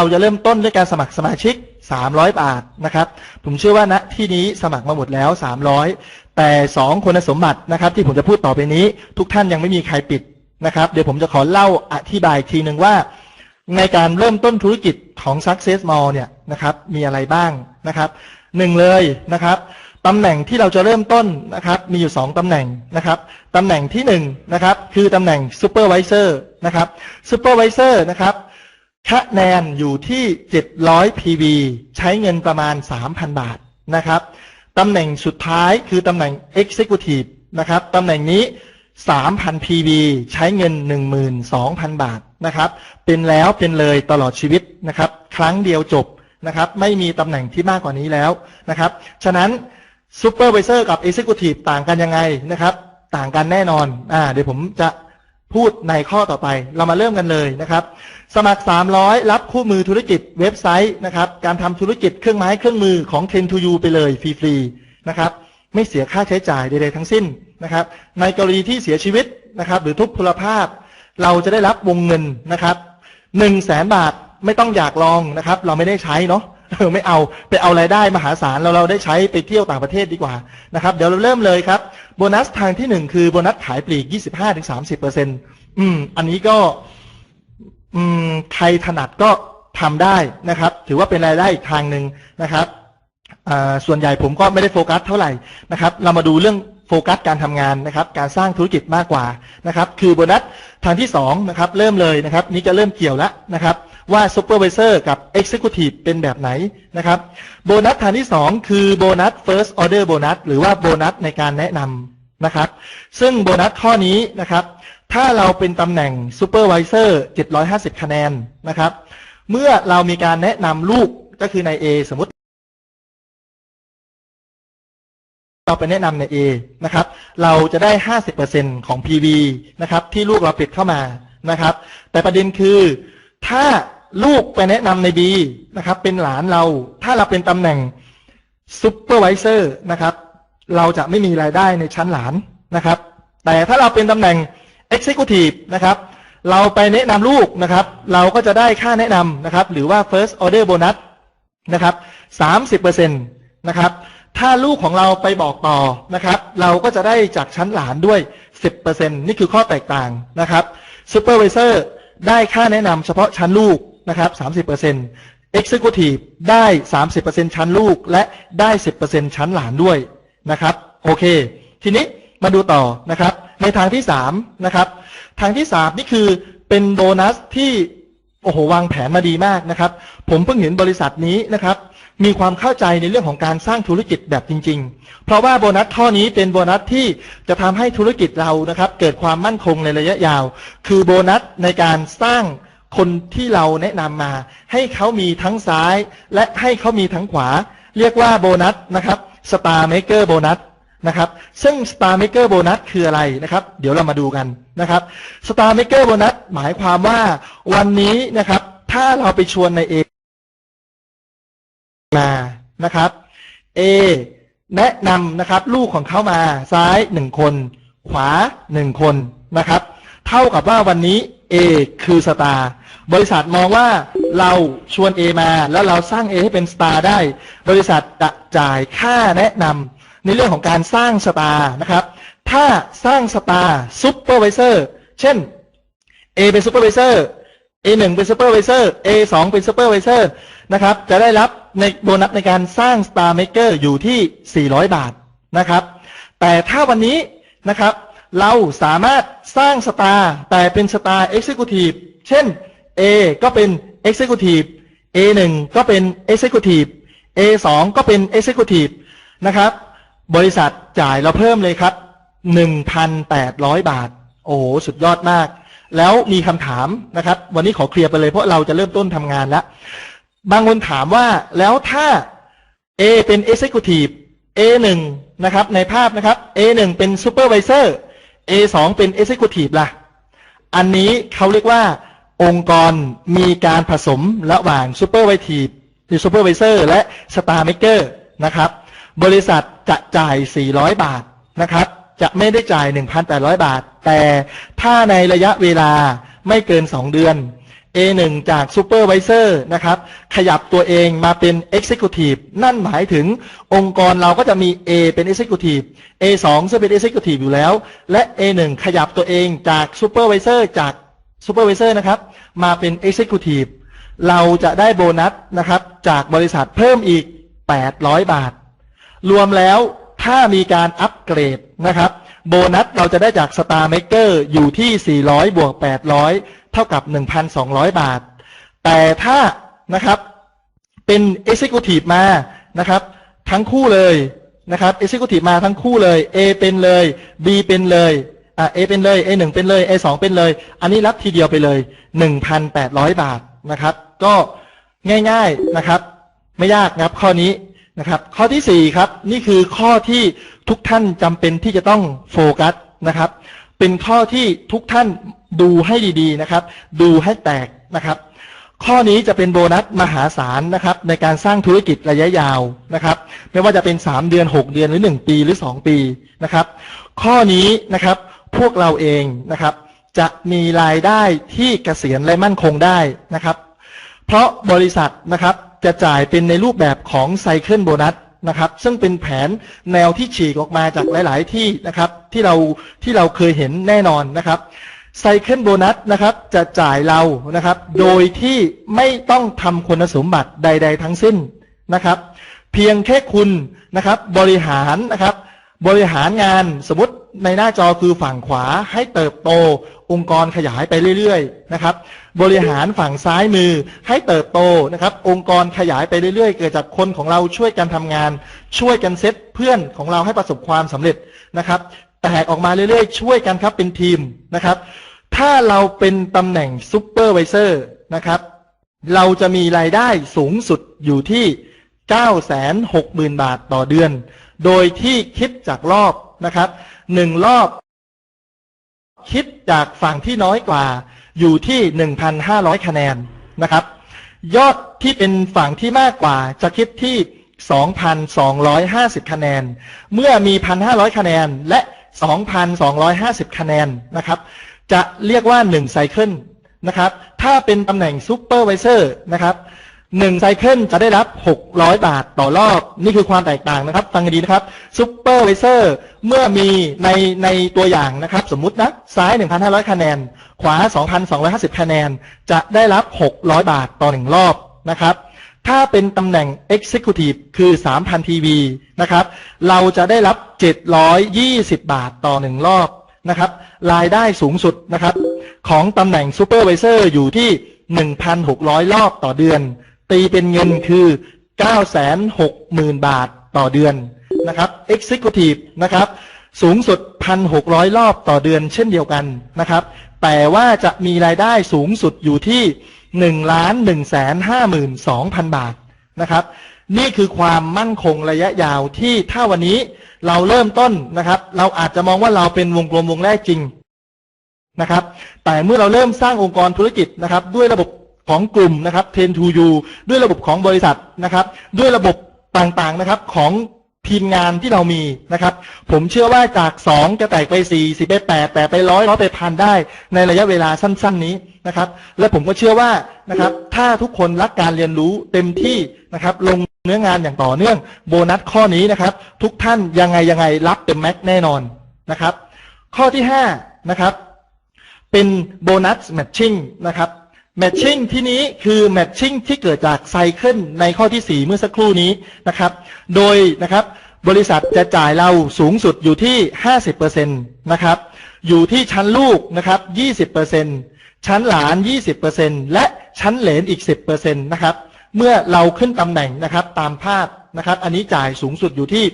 เราจะเริ่มต้นด้วยการสมัครสมาชิก 300 บาทนะครับ ผมเชื่อว่าณที่นี้สมัครมาหมดแล้ว 300 แต่ 2คุณสมบัตินะครับ ที่ผมจะพูดต่อไปนี้ ทุกท่านยังไม่มีใครปิดนะครับ เดี๋ยวผมจะขอเล่าอธิบายทีหนึ่งว่า ในการเริ่มต้นธุรกิจของ Success Mall เนี่ยนะครับ มีอะไรบ้างนะครับหนึ่งเลยนะครับตำแหน่งที่เราจะเริ่มต้นนะครับ มีอยู่ 2ตำแหน่งนะครับตำแหน่งที่หนึ่งนะครับคือตำแหน่ง Supervisor นะครับ Supervisor นะครับ คะแนนอยู่ที่ 700 PV ใช้เงินประมาณ 3,000 บาทนะครับตำแหน่งสุดท้ายคือตำแหน่ง Executive นะครับตำแหน่งนี้ 3,000 PV ใช้เงิน 12,000 บาทนะครับเป็นแล้วเป็นเลยตลอดชีวิตนะครับครั้งเดียวจบนะครับไม่มีตำแหน่งที่มากกว่านี้แล้วนะครับฉะนั้น Supervisor กับ Executive ต่างกันยังไงนะครับต่างกันแน่นอนอ่าเดี๋ยวผมจะ พูดในข้อต่อไปเรามาเริ่มกันเลยนะครับ สมัคร 300 รับคู่มือธุรกิจเว็บไซต์นะครับ การทำธุรกิจเครื่องไม้เครื่องมือของ t e n to you ไปเลยฟรีๆนะครับ ไม่เสียค่าใช้จ่ายใดๆทั้งสิ้นนะครับ ในกรณีที่เสียชีวิตนะครับ หรือทุพพลภาพ เราจะได้รับวงเงินนะครับหนึ่งแสนบาทไม่ต้องอยากลองนะครับ เราไม่ได้ใช้เนาะเออไม่เอาไปเอารายได้มหาศาลเราเราได้ใช้ไปเที่ยวต่างประเทศดีกว่านะครับ เดี๋ยวเราเริ่มเลยครับ โบนัสทางที่หนึ่งคือโบนัสขายปลีก 25-30%อืม อันนี้ก็ อืม ใครถนัดก็ทำได้นะครับ ถือว่าเป็นรายได้อีกทางหนึ่งนะครับส่วนใหญ่ผมก็ไม่ได้โฟกัสเท่าไหร่นะครับ เรามาดูเรื่องโฟกัสการทำงานนะครับ การสร้างธุรกิจมากกว่านะครับ คือโบนัสทางที่สองนะครับ เริ่มเลยนะครับ นี่จะเริ่มเกี่ยวแล้วนะครับ ว่า Supervisor กับ Executive เป็นแบบไหนนะครับโบนัสทางที่สองคือโบนัส First Order โบนัสหรือว่าโบนัสในการแนะนำนะครับ ซึ่งโบนัสข้อนี้นะครับ ถ้าเราเป็นตำแหน่ง Supervisor 750 คะแนนนะครับ เมื่อเรามีการแนะนำลูกก็คือใน A สมมติเราไปแนะนำใน A นะครับ เราจะได้ 50%ของ PV นะครับ ที่ลูกเราปิดเข้ามานะครับ แต่ประเด็นคือถ้า ลูกไปแนะนำใน B นะครับ เป็นหลานเรา ถ้าเราเป็นตำแหน่ง Supervisor นะครับ เราจะไม่มีรายได้ในชั้นหลานนะครับ แต่ถ้าเราเป็นตำแหน่ง Executive นะครับ เราไปแนะนำลูกนะครับ เราก็จะได้ค่าแนะนำนะครับ หรือว่า First Order Bonus นะครับ30%นตนะครับ ถ้าลูกของเราไปบอกต่อนะครับ เราก็จะได้จากชั้นหลานด้วย10%นี่คือข้อแตกต่างนะครับ Supervisor ได้ค่าแนะนำเฉพาะชั้นลูก นะครับ30% Executive ได้30%ชั้นลูก และได้10%ชั้นหลานด้วยนะครับ โอเค ทีนี้มาดูต่อนะครับ ในทางที่สามนะครับ ทางที่สามนี่คือเป็นโบนัสที่โอ้โหวางแผนมาดีมากนะครับ ผมเพิ่งเห็นบริษัทนี้นะครับ มีความเข้าใจในเรื่องของการสร้างธุรกิจแบบจริง ๆ เพราะว่าโบนัสข้อนี้เป็นโบนัสที่จะทำให้ธุรกิจเรานะครับ เกิดความมั่นคงในระยะยาว คือโบนัสในการสร้าง คนที่เราแนะนำมา ให้เขามีทั้งซ้าย และให้เขามีทั้งขวา เรียกว่าโบนัสนะครับ Star Maker โบนัสนะครับซึ่ง Star Maker Bonus คืออะไรนะครับ เดี๋ยวเรามาดูกันนะครับ Star Maker Bonus หมายความว่าวันนี้นะครับ ถ้าเราไปชวนใน A มานะครับ A แนะนำนะครับ ลูกของเขามาซ้ายหนึ่งคน ขวาหนึ่งคนนะครับ เท่ากับว่าวันนี้ A คือสตาร์ บริษัทมองว่าเราชวน A มา แล้วเราสร้าง A ให้เป็นสตาร์ได้ บริษัทจะจ่ายค่าแนะนำในเรื่องของการสร้างสตาร์นะครับ ถ้าสร้างสตาร์ซุปเปอร์วิเซอร์เช่น A เป็นซูเปอร์วิเซอร์ A หนึ่งเป็นซูเปอร์วิเซอร์ A สองเป็นซูเปอร์วิเซอร์นะครับ จะได้รับในโบนัสในการสร้าง Star Maker อร์อยู่ที่ 400 บาทนะครับ แต่ถ้าวันนี้นะครับ เราสามารถสร้างสตาร์แต่เป็นสตาร์ Executive เช่น A ก็เป็น Executive A หนึ่งก็เป็น Executive A สองก็เป็น Executive นะครับ บริษัทจ่ายเราเพิ่มเลยครับ 1,800 บาท โอ้โห สุดยอดมาก แล้วมีคำถามนะครับ วันนี้ขอเคลียร์ไปเลยเพราะเราจะเริ่มต้นทำงานแล้ว บางคนถามว่าแล้วถ้า A เป็น Executive A 1นะครับ ในภาพนะครับ A 1เป็น Supervisor A 2เป็น Executive ล่ะ อันนี้เขาเรียกว่า องค์กรมีการผสมระหว่าง Supervisor หรือ Supervisor และ Star Maker นะครับ บริษัทจะจ่าย 400 บาทนะครับ จะไม่ได้จ่าย 1,800 บาท แต่ถ้าในระยะเวลาไม่เกิน 2 เดือน A1 จาก Supervisor นะครับ ขยับตัวเองมาเป็น Executive นั่นหมายถึงองค์กรเราก็จะมี A เป็น Executive A2 ซึ่งเป็น Executive อยู่แล้ว และ A1 ขยับตัวเองจาก Supervisor จาก Supervisor นะครับมาเป็น Executive เราจะได้โบนัสนะครับ จากบริษัทเพิ่มอีก 800 บาท รวมแล้วถ้ามีการอัปเกรดนะครับ โบนัสเราจะได้จาก Star Maker อยู่ที่ 400 บวก 800 เท่ากับ 1,200 บาท แต่ถ้านะครับเป็น Executive มานะครับ ทั้งคู่เลยนะครับ Executive มาทั้งคู่เลย A เป็นเลย B เป็นเลย อ่า A เป็นเลย A 1เป็นเลย A 2เป็นเลย อันนี้รับทีเดียวไปเลย1,800บาทนะครับ ก็ง่ายๆนะครับ ไม่ยากนะครับข้อนี้นะครับ ข้อที่สี่ครับ นี่คือข้อที่ทุกท่านจำเป็นที่จะต้องโฟกัสนะครับ เป็นข้อที่ทุกท่านดูให้ดีๆนะครับ ดูให้แตกนะครับ ข้อนี้จะเป็นโบนัสมหาศาลนะครับ ในการสร้างธุรกิจระยะยาวนะครับ ไม่ว่าจะเป็น 3 เดือน 6 เดือนหรือ 1 ปีหรือ 2 ปีนะครับ ข้อนี้นะครับ พวกเราเองนะครับ จะมีรายได้ที่เกษียณและมั่นคงได้นะครับ เพราะบริษัทนะครับจะจ่ายเป็นในรูปแบบของไซเคิลโบนัสนะครับซึ่งเป็นแผนแนวที่ฉีกออกมาจากหลาย ๆ ที่นะครับที่เราที่เราเคยเห็นแน่นอนนะครับไซเคิลโบนัสนะครับจะจ่ายเรานะครับ โดยที่ไม่ต้องทำคุณสมบัติใด ๆ ทั้งสิ้นนะครับ เพียงแค่คุณนะครับบริหารนะครับ บริหารงานสมมติในหน้าจอคือฝั่งขวาให้เติบโต องค์กรขยายไปเรื่อยๆนะครับ บริหารฝั่งซ้ายมือให้เติบโตนะครับ องค์กรขยายไปเรื่อยๆ เกิดจากคนของเราช่วยกันทำงาน ช่วยกันเซตเพื่อนของเราให้ประสบความสำเร็จนะครับ แตกออกมาเรื่อยๆ ช่วยกันครับเป็นทีมนะครับ ถ้าเราเป็นตำแหน่งซูเปอร์ไวเซอร์นะครับเราจะมีรายได้สูงสุดอยู่ที่ 960,000 บาทต่อเดือน โดยที่คิดจากรอบนะครับหนึ่งรอบ คิดจากฝั่งที่น้อยกว่า อยู่ที่1,500คะแนนนะครับ ยอดที่เป็นฝั่งที่มากกว่า จะคิดที่2,250คะแนน เมื่อมี1,500คะแนนและ2,250คะแนนนะครับ จะเรียกว่า1ไซเคิลนะครับ ถ้าเป็นตำแหน่งซูเปอร์ไวเซอร์นะครับ หนึ่งไซเคิลจะได้รับ 600 บาทต่อรอบ นี่คือความแตกต่างนะครับ ฟังดีนะครับซูเปอร์ไวเซอร์เมื่อมีในในตัวอย่างนะครับ สมมุตินะซ้าย 1,500 คะแนน ขวา 2,250 คะแนน จะได้รับ 600 บาทต่อหนึ่งรอบนะครับ ถ้าเป็นตำแหน่ง Executive คือ 3,000 TV นะครับ เราจะได้รับ 720 บาทต่อหนึ่งรอบนะครับรายได้สูงสุดนะครับ ของตำแหน่ง Supervisor อยู่ที่ 1,600 รอบต่อเดือน ตีเป็นเงินคือ 960,000 บาทต่อเดือนนะครับ Executive นะครับสูงสุด 1,600 รอบต่อเดือนเช่นเดียวกันนะครับ แต่ว่าจะมีรายได้สูงสุดอยู่ที่1ล้าน1แสน52,000 บาทนะครับ นี่คือความมั่นคงระยะยาวที่ถ้าวันนี้เราเริ่มต้นนะครับ เราอาจจะมองว่าเราเป็นวงกลมวงแรกจริงนะครับ แต่เมื่อเราเริ่มสร้างองค์กรธุรกิจนะครับ ด้วยระบบ ของกลุ่มนะครับ10 to you ด้วยระบบของบริษัทนะครับ ด้วยระบบต่างๆนะครับของทีมงานที่เรามีนะครับ ผมเชื่อว่าจาก 2 จะแตกไป 4 10ไป8แต่ไปร้อยร้อยไปพันได้ ในระยะเวลาสั้น ๆ นี้นะครับ และผมก็เชื่อว่านะครับ ถ้าทุกคนรักการเรียนรู้เต็มที่นะครับ ลงเนื้องานอย่างต่อเนื่อง โบนัสข้อนี้นะครับ ทุกท่านยังไงยังไงรับเต็มแม็กแน่นอนนะครับ ข้อที่5นะครับ เป็นโบนัสแมทชิ่งนะครับ แมทชิ่งที่นี้คือแมทชิ่งที่เกิดจากไซเคิลในข้อที่ 4 เมื่อสักครู่นี้นะครับ โดยนะครับบริษัทจะจ่ายเราสูงสุดอยู่ที่ 50%นะครับ อยู่ที่ชั้นลูกนะครับ 20%ชั้นหลาน 20%และชั้นเหลนอีก 10%นะครับ เมื่อเราขึ้นตำแหน่งนะครับตามภาพนะครับ อันนี้จ่ายสูงสุดอยู่ที่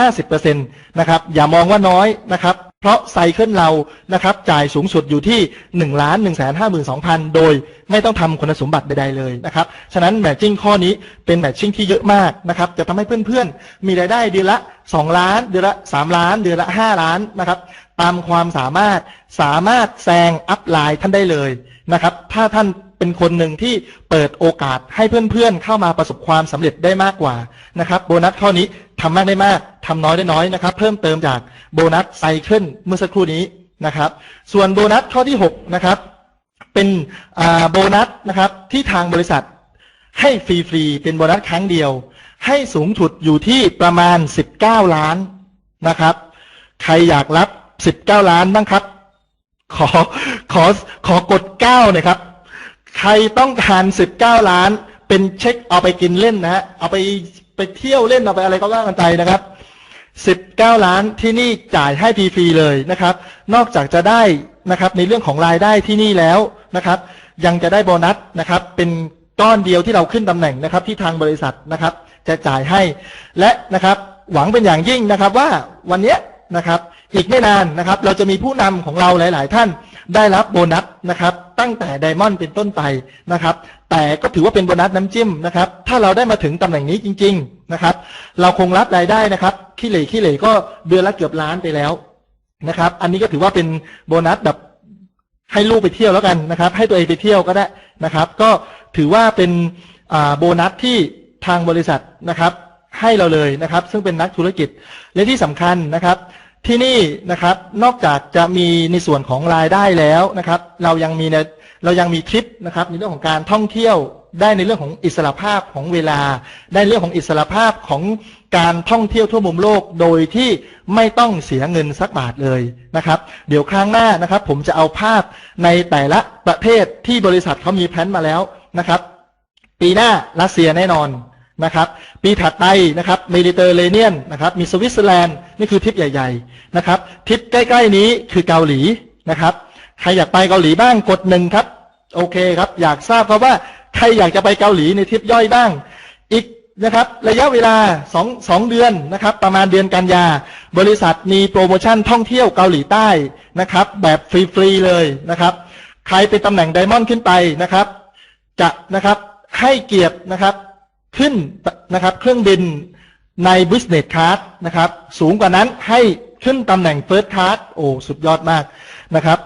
50%นะครับ อย่ามองว่าน้อยนะครับ เพราะไซเคิลเรานะครับจ่ายสูงสุดอยู่ที่1ล้าน1 5 2 0 0 0โดยไม่ต้องทำคุณสมบัติใดๆเลยนะครับ ฉะนั้นแมทชิ่งข้อนี้เป็นแมทชิ่งที่เยอะมากนะครับจะทำให้เพื่อนๆ มีรายได้เดือนละ 2 ล้าน เดือนละ 3 ล้าน เดือนละ 5 ล้านนะครับ ตามความสามารถสามารถแซงอัพไลน์ท่านได้เลยนะครับ ถ้าท่านเป็นคนหนึ่งที่เปิดโอกาสให้เพื่อนๆ เข้ามาประสบความสำเร็จได้มากกว่านะครับ โบนัสข้อนี้ทำมากได้มากทำน้อยได้น้อยนะครับ เพิ่มเติมจากโบนัสไซเคิลเมื่อสักครู่นี้นะครับ ส่วนโบนัสข้อที่6นะครับเป็นโบนัสนะครับที่ทางบริษัทให้ฟรีๆเป็นโบนัสครั้งเดียว ให้สูงสุดอยู่ที่ประมาณ 19 ล้านนะครับ ใครอยากรับ 19ล้านบ้างครับ ขอขอขอกด9หน่อยครับ ใครต้องการ19ล้าน เป็นเช็คเอาไปกินเล่นนะฮะเอาไปไปเที่ยวเล่นเอาไปอะไรก็ว่ากันไปนะครับ19ล้านที่นี่จ่ายให้ฟรีๆเลยนะครับ นอกจากจะได้นะครับ ในเรื่องของรายได้ที่นี่แล้วนะครับ ยังจะได้โบนัสนะครับ เป็นก้อนเดียวที่เราขึ้นตำแหน่งนะครับ ที่ทางบริษัทนะครับ จะจ่ายให้และนะครับ หวังเป็นอย่างยิ่งนะครับว่าวันนี้นะครับ อีกไม่นานนะครับ เราจะมีผู้นำของเราหลาย ๆ ท่านได้รับโบนัสนะครับ ตั้งแต่ไดมอนด์เป็นต้นไปนะครับ แต่ก็ถือว่าเป็นโบนัสน้ำจิ้มนะครับ ถ้าเราได้มาถึงตำแหน่งนี้จริง ๆ นะครับ เราคงรับรายได้นะครับขี้เหร่ขี้เหร่ก็เดือนละเกือบล้านไปแล้วนะครับ อันนี้ก็ถือว่าเป็นโบนัสแบบให้ลูกไปเที่ยวแล้วกันนะครับ ให้ตัวเองไปเที่ยวก็ได้นะครับ ก็ถือว่าเป็นโบนัสที่ทางบริษัทนะครับ ให้เราเลยนะครับ ซึ่งเป็นนักธุรกิจและที่สำคัญนะครับ ที่นี่นะครับนอกจากจะมีในส่วนของรายได้แล้วนะครับ เรายังมีในเรายังมีทริปนะครับในเรื่องของการท่องเที่ยวได้ในเรื่องของอิสระภาพของเวลา ได้เรื่องของอิสระภาพของการท่องเที่ยวทั่วมุมโลกโดยที่ไม่ต้องเสียเงินสักบาทเลยนะครับ เดี๋ยวครั้งหน้านะครับ ผมจะเอาภาพในแต่ละประเทศที่บริษัทเขามีแผนมาแล้วนะครับ ปีหน้ารัสเซียแน่นอน นะครับ ปีถัดไปนะครับเมดิเตอร์เรเนียนนะครับมีสวิตเซอร์แลนด์นี่คือทิปใหญ่ ๆนะครับทิปใกล้ๆนี้คือเกาหลีนะครับใครอยากไปเกาหลีบ้างกดหนึ่งครับโอเคครับอยากทราบครับว่าใครอยากจะไปเกาหลีในทิปย่อยบ้าง อีกนะครับระยะเวลาสองสองเดือนนะครับประมาณเดือนกันยา บริษัทมีโปรโมชั่นท่องเที่ยวเกาหลีใต้นะครับแบบฟรีๆเลยนะครับใครเป็นตำแหน่งไดมอนด์ขึ้นไปนะครับจะนะครับให้เกียรตินะครับ ขึ้นนะครับ เครื่องบินใน Business Class นะครับ สูงกว่านั้นให้ขึ้นตำแหน่ง First Class โอ้ สุดยอดมากนะครับ